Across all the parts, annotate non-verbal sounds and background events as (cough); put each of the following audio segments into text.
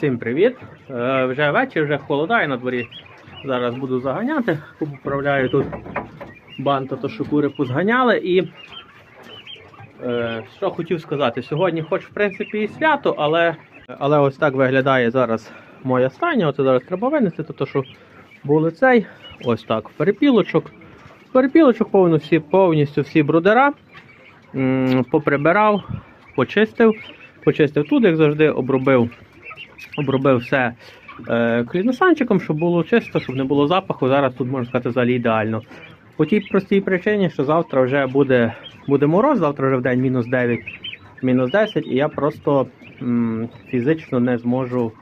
Всім привіт! Е, вже вечір, вже холодає на дворі. Зараз буду заганяти. Поправляю тут банта, що кури позганяли. І е, що хотів сказати, сьогодні хоч в принципі і свято, але, але ось так виглядає зараз моя стайня. Оце зараз треба винести, то, що були цей. Ось так. Перепілочок. Перепілочок всі, повністю всі брудера. М, Поприбирав, почистив. Почистив тут, як завжди, обробив обробив все е, кліносанчиком, щоб було чисто, щоб не було запаху. Зараз тут можна сказати взагалі ідеально. По тій простій причині, що завтра вже буде, буде мороз, завтра вже в день мінус 9, мінус 10, і я просто м, фізично не зможу,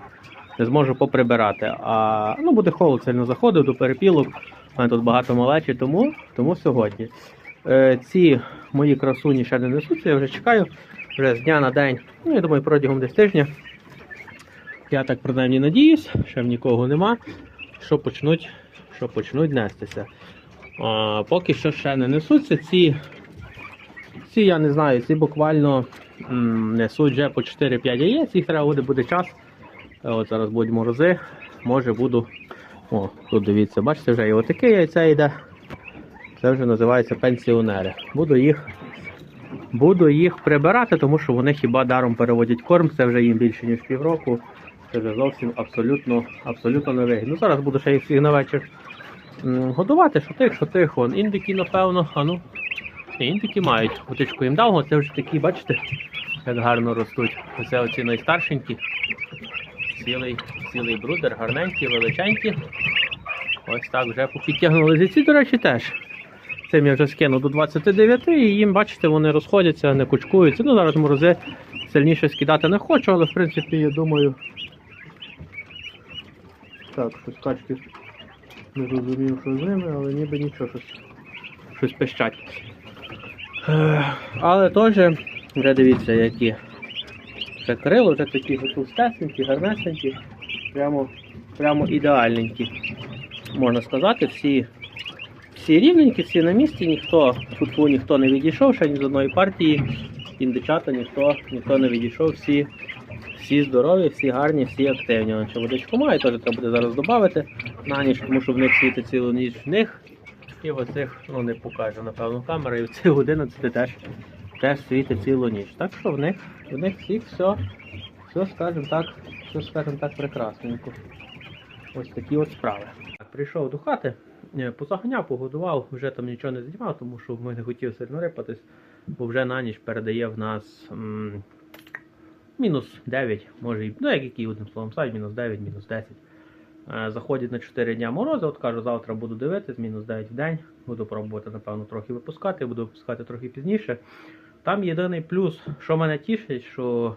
не зможу поприбирати. А ну, буде холод, сильно заходив до перепілок. У мене тут багато малечі, тому, тому сьогодні. Е, ці мої красуні ще не несуться, я вже чекаю. Вже з дня на день, ну я думаю, протягом десь тижня я так принаймні надіюсь, ще в нікого нема, що почнуть, що почнуть нестися. А, поки що ще не несуться. Ці, ці я не знаю, ці буквально несуть вже по 4-5 яєць, їх треба буде, буде час. От зараз будуть морози. Може буду. О, тут дивіться, бачите, вже і отаке яйце йде. Це вже називається пенсіонери. Буду їх Буду їх прибирати, тому що вони хіба даром переводять корм, це вже їм більше ніж півроку. Це вже зовсім абсолютно, абсолютно вигідно. Ну, зараз буду ще їх всіх на вечір годувати, що тих, що тих. Вон, індики, напевно, а ну. Індики мають. Утичку їм дав, це вже такі, бачите, як гарно ростуть. Оце оці найстаршенькі. Цілий, цілий брудер, гарненькі, величенькі. Ось так вже попідтягнули. Ці, до речі, теж. Цим я вже скинув до 29 і їм, бачите, вони розходяться, не кучкуються. Ну, зараз морози сильніше скидати не хочу, але в принципі я думаю. Так, щось качки не зрозумів, що з ними, але ніби нічого, щось, щось пищать. Але теж, вже дивіться, які. Вже крило, вже такі товстесенькі, гарнесенькі, прямо, прямо ідеальненькі. Можна сказати, всі всі рівненькі, всі на місці, ніхто тут ніхто не відійшов, ще ні з одної партії, індичата ніхто, ніхто не відійшов, всі, всі здорові, всі гарні, всі активні. Ще водичку має, теж треба буде зараз додати на ніч, тому що в них світить цілу ніч в них. І в оцих, ну не покажу, напевно, камера, і в цих 11 теж, теж світить цілу ніч. Так що в них, в них всіх все, все, скажімо так, все, скажімо так, прекрасненько. Ось такі от справи. Прийшов до хати, е, позаганяв, погодував, вже там нічого не знімав, тому що ми не хотів сильно рипатись, бо вже на ніч передає в нас мінус 9, може ну як який одним словом сайт, мінус 9, мінус 10. Е, Заходять на 4 дня морози, от кажу, завтра буду дивитись, мінус 9 в день. Буду пробувати, напевно, трохи випускати, буду випускати трохи пізніше. Там єдиний плюс, що мене тішить, що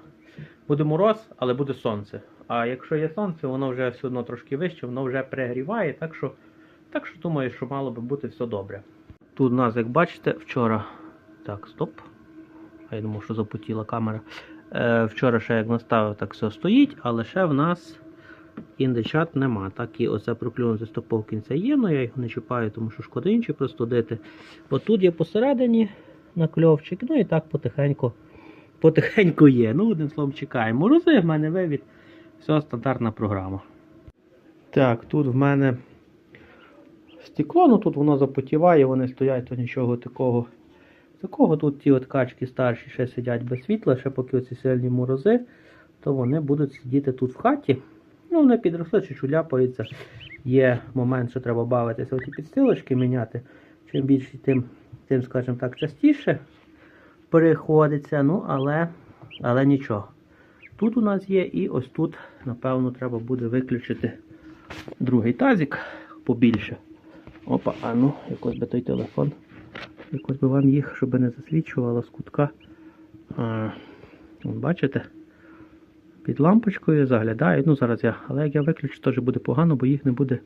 буде мороз, але буде сонце. А якщо є сонце, воно вже все одно трошки вище, воно вже пригріває, так що, так що думаю, що мало би бути все добре. Тут у нас, як бачите, вчора. Так, стоп. А я думав, що запотіла камера. Е, вчора ще як наставив, так все стоїть, але ще в нас індичат нема. Так і оце проклюнути стопов кінця є, але я його не чіпаю, тому що шкода інші простудити. Бо тут є посередині накльовчик, ну і так потихеньку, потихеньку є. Ну, одним словом, чекаємо. Морози в мене вивід. Все, стандартна програма. Так, тут в мене стекло, ну тут воно запотіває, вони стоять, то нічого такого. Такого тут ті от качки старші ще сидять без світла, ще поки оці сильні морози, то вони будуть сидіти тут в хаті. Ну, вони підросли, чи ляпаються. Є момент, що треба бавитися оці підстилочки міняти. Чим більше, тим, тим скажімо так, частіше приходиться. Ну, але, але нічого. Тут у нас є і ось тут, напевно, треба буде виключити другий тазик побільше. Опа, а ну, якось би той телефон. Якось би вам їх, щоб не засвічувало з кутка. А, бачите? Під лампочкою заглядають. Ну зараз я. Але як я виключу, теж буде погано, бо їх не буде.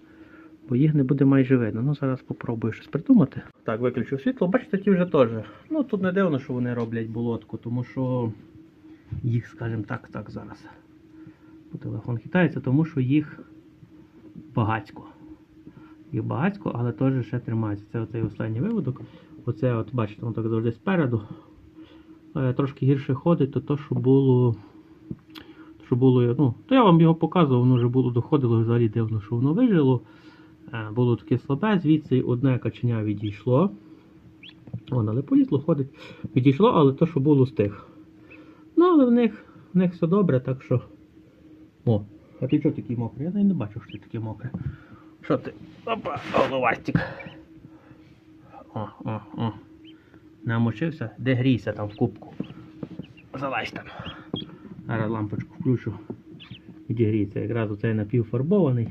Бо їх не буде майже видно. Ну зараз спробую щось придумати. Так, виключив світло. Бачите, ті вже теж. Ну тут не дивно, що вони роблять болотку, тому що їх, скажімо так, так зараз. Телефон хитається, тому що їх багацько. Їх багацько, але теж ще тримається. Це оцей останній виводок. Оце, от, бачите, воно так завжди спереду. Е, Трошки гірше ходить, то то, що було. що було, ну, то я вам його показував, воно вже було доходило взагалі дивно, що воно вижило. Е, Було таке слабе, звідси одне каченя відійшло. Вон, але полізло, ходить. Відійшло, але то, що було з тих. Ну, але в них, в них все добре, так що. О, а ти чого такий мокрий? Я навіть не бачив, що ти такий мокрий. Що ти? Опа, головастик. О, о, о. Намочився? Де грійся там в кубку? Залазь там. Зараз лампочку включу. Відігріється. Якраз оцей напівфарбований.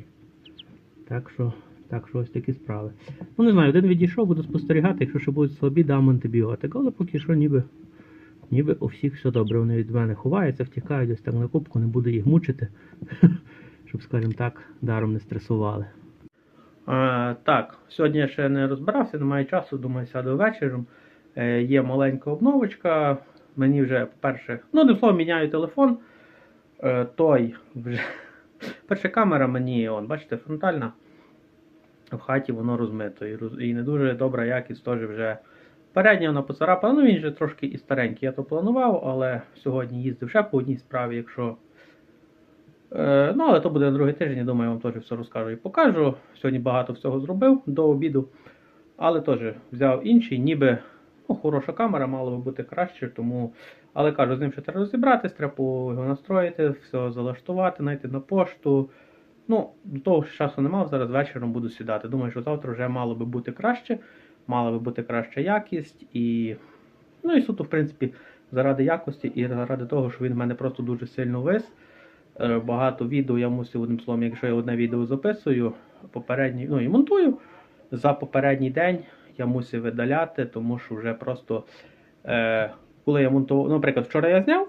Так що, так що ось такі справи. Ну не знаю, один відійшов, буду спостерігати, якщо ще будуть слабі, дам антибіотик. Але поки що ніби, ніби у всіх все добре. Вони від мене ховаються, втікають ось так на кубку, не буду їх мучити. (laughs) Щоб, скажімо так, даром не стресували. Е, так, сьогодні я ще не розбирався, немає часу, думаю, сяду вечором. Е, є маленька обновочка. Мені вже, по-перше, ну, не слово, міняю телефон. Е, той вже. (laughs) Перша камера мені, он, бачите, фронтальна. В хаті воно розмито. І, не дуже добра якість теж вже. Передня вона поцарапана, ну він вже трошки і старенький. Я то планував, але сьогодні їздив ще по одній справі, якщо. Е, ну, але то буде на другий тиждень, я думаю, я вам теж все розкажу і покажу. Сьогодні багато всього зробив до обіду. Але теж взяв інший, ніби ну, хороша камера, мало би бути краще, тому. Але кажу, з ним ще треба розібратись, треба його настроїти, все залаштувати, знайти на пошту. Ну, до того ж часу не мав, зараз вечором буду сідати. Думаю, що завтра вже мало би бути краще, мала би бути краща якість і. Ну і суто, в принципі, заради якості і заради того, що він в мене просто дуже сильно вис. Е, Багато відео я мусив одним словом, якщо я одне відео записую, попередній, ну і монтую. За попередній день я мусив видаляти, тому що вже просто е, коли я монтував, наприклад, вчора я зняв,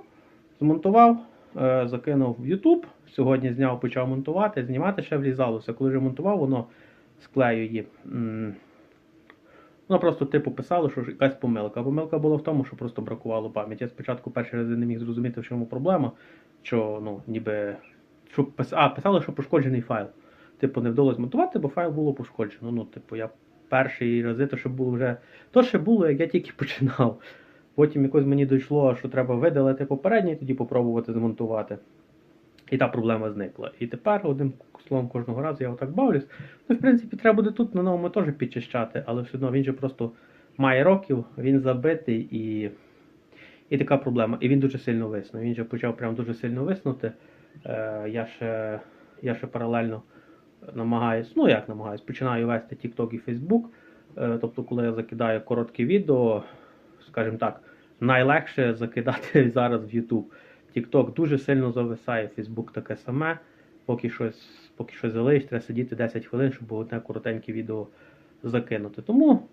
змонтував, е, закинув в YouTube, сьогодні зняв, почав монтувати, знімати ще влізалося. Коли вже монтував, воно склеює. м, Воно просто типу писало, що якась помилка. Помилка була в тому, що просто бракувало пам'яті. Я спочатку перший раз не міг зрозуміти, в чому проблема. Що, ну, ніби. Що пис... А, писало, що пошкоджений файл. Типу, не вдалося змонтувати, бо файл було пошкоджено. Ну, типу, я перший рази, то що було вже. То ще було, як я тільки (laughs) починав. Потім якось мені дійшло, що треба видалити попередній, тоді попробувати змонтувати. І та проблема зникла. І тепер одним словом кожного разу я отак бавлюсь. Ну, в принципі, треба буде тут на новому теж підчищати, але все одно він же просто має років, він забитий і. І така проблема. І він дуже сильно виснув. Він же почав прям дуже сильно виснути. Е, я, ще, я ще паралельно намагаюсь, ну як намагаюсь, починаю вести TikTok і Facebook. Е, тобто, коли я закидаю короткі відео, скажімо так, найлегше закидати (laughs) зараз в YouTube. TikTok дуже сильно зависає, Facebook таке саме. Поки щось, поки щось залиш, треба сидіти 10 хвилин, щоб одне коротеньке відео закинути. Тому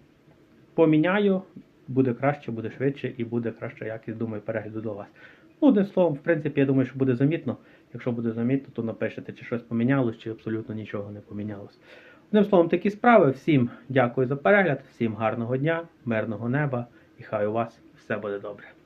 поміняю, буде краще, буде швидше і буде краща якість, думаю, перегляду до вас. Ну, одним словом, в принципі, я думаю, що буде замітно. Якщо буде замітно, то напишете, чи щось помінялось, чи абсолютно нічого не помінялось. Одним словом, такі справи. Всім дякую за перегляд, всім гарного дня, мирного неба і хай у вас все буде добре.